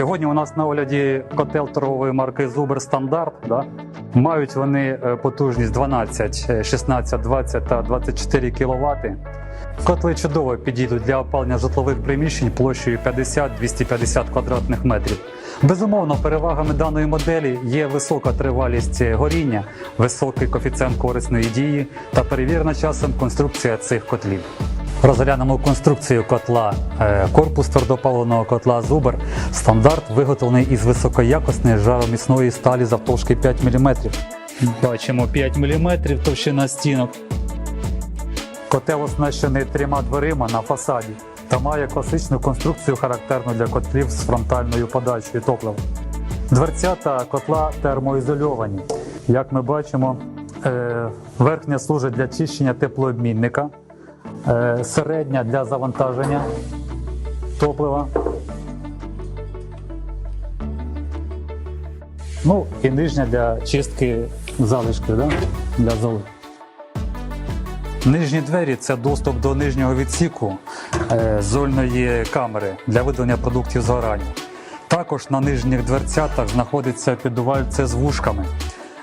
Сьогодні у нас на огляді котел торгової марки Зубер Стандарт. Да? Мають вони е, потужність 12, е, 16, 20 та 24 кВт. Котли чудово підійдуть для опалення житлових приміщень площею 50-250 квадратних метрів. Безумовно, перевагами даної моделі є висока тривалість горіння, високий коефіцієнт корисної дії та перевірена часом конструкція цих котлів. Розглянемо конструкцію котла. Е, Корпус твердопаливного котла Зубер стандарт виготовлений із високоякісної жароміцної сталі завтовшки 5 мм. Бачимо 5 мм товщина стінок. Котел оснащений трьома дверима на фасаді та має класичну конструкцію, характерну для котлів з фронтальною подачею топлива. Дверцята котла термоізольовані. Як ми бачимо, е, верхня служить для чищення теплообмінника, середня для завантаження топлива. Ну і нижня для чистки залишків да? для золи. Нижні двері це доступ до нижнього відсіку е, зольної камери для видалення продуктів згорання. Також на нижніх дверцятах знаходиться піддувальце з вушками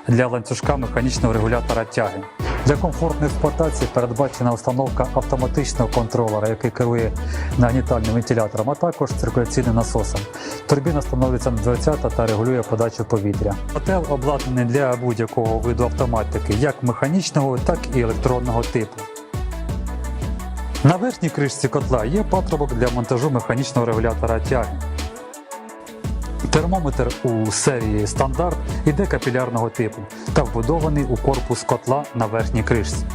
для ланцюжка механічного регулятора тяги. Для комфортної експлуатації передбачена установка автоматичного контролера, який керує нагнітальним вентилятором, а також циркуляційним насосом. Турбіна встановлюється на дверцята та регулює подачу повітря. Котел обладнаний для будь-якого виду автоматики, як механічного, так і електронного типу. На верхній кришці котла є патрубок для монтажу механічного регулятора тяги. Термометр у серії стандарт іде капілярного типу та вбудований у корпус котла на верхній кришці.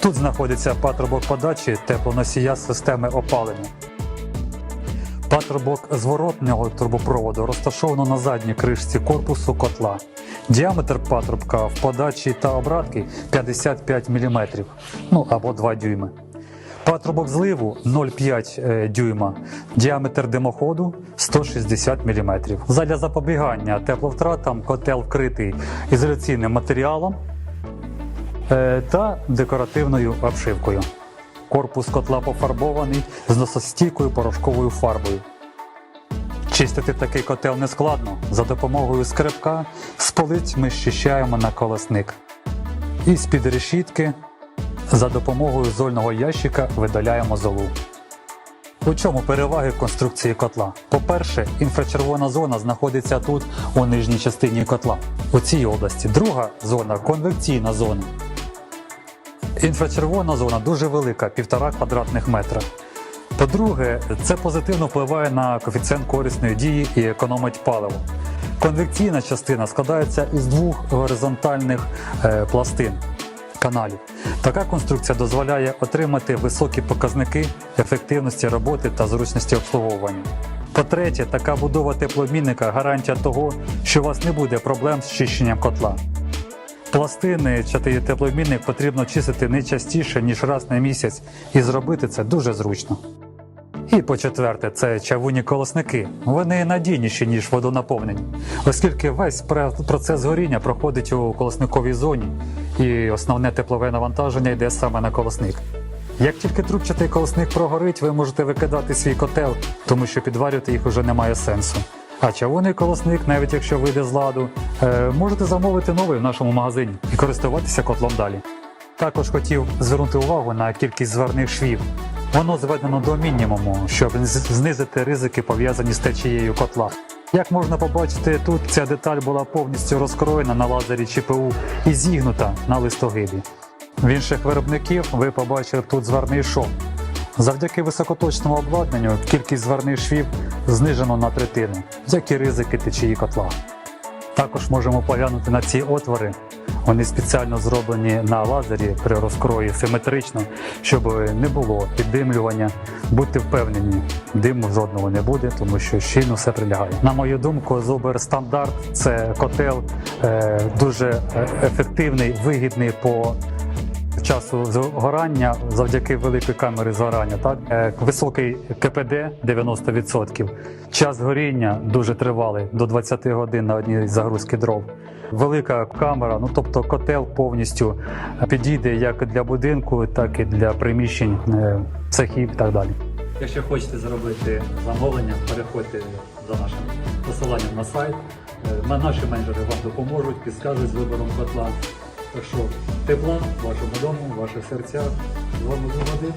Тут знаходиться патрубок подачі теплоносія системи опалення. Патрубок зворотного турбопроводу розташовано на задній кришці корпусу котла. Діаметр патрубка в подачі та обратки 55 мм, ну або 2 дюйми. Патрубок зливу 0,5 е, дюйма, діаметр димоходу 160 мм. Задля запобігання тепловтратам котел вкритий ізоляційним матеріалом е, та декоративною обшивкою. Корпус котла пофарбований з носостійкою порошковою фарбою. Чистити такий котел не складно. За допомогою скребка з полиць ми щищаємо на колесник. І з-під решітки за допомогою зольного ящика видаляємо золу. У чому переваги конструкції котла? По-перше, інфрачервона зона знаходиться тут, у нижній частині котла, у цій області. Друга зона конвекційна зона. Інфрачервона зона дуже велика, 1,5 квадратних метра. По-друге, це позитивно впливає на коефіцієнт корисної дії і економить паливо. Конвекційна частина складається із двох горизонтальних е, пластин каналів. Така конструкція дозволяє отримати високі показники ефективності роботи та зручності обслуговування. По-третє, така будова теплообмінника гарантія того, що у вас не буде проблем з чищенням котла. Пластини чи теплообмінник потрібно чистити не частіше, ніж раз на місяць, і зробити це дуже зручно. І по-четверте, це чавунні колосники. Вони надійніші, ніж водонаповнені, оскільки весь процес горіння проходить у колосниковій зоні, і основне теплове навантаження йде саме на колосник. Як тільки трубчатий колосник прогорить, ви можете викидати свій котел, тому що підварювати їх уже немає сенсу. А чавунний колосник, навіть якщо вийде з ладу, е, можете замовити новий в нашому магазині і користуватися котлом далі. Також хотів звернути увагу на кількість зварних швів. Воно зведено до мінімуму, щоб знизити ризики, пов'язані з течією котла. Як можна побачити, тут ця деталь була повністю розкроєна на лазері ЧПУ і зігнута на листогибі. В інших виробників ви побачили тут зварний шов. Завдяки високоточному обладнанню кількість зварних швів знижено на третину, як і ризики течії котла. Також можемо поглянути на ці отвори. Вони спеціально зроблені на лазері при розкрої симетрично, щоб не було піддимлювання. Будьте впевнені, диму жодного не буде, тому що щільно все прилягає. На мою думку, Зубер стандарт це котел е, дуже е, ефективний, вигідний по часу згорання завдяки великій камері згорання. Так Е, високий КПД 90%. Час горіння дуже тривалий до 20 годин на одній загрузки дров. Велика камера, ну тобто котел повністю підійде як для будинку, так і для приміщень, е, цехів і так далі. Якщо хочете зробити замовлення, переходьте за нашим посиланням на сайт. Е, Наші менеджери вам допоможуть, підскажуть з вибором котла. Так що теплом вашому дому, ваших серцях. З вами був Вадим.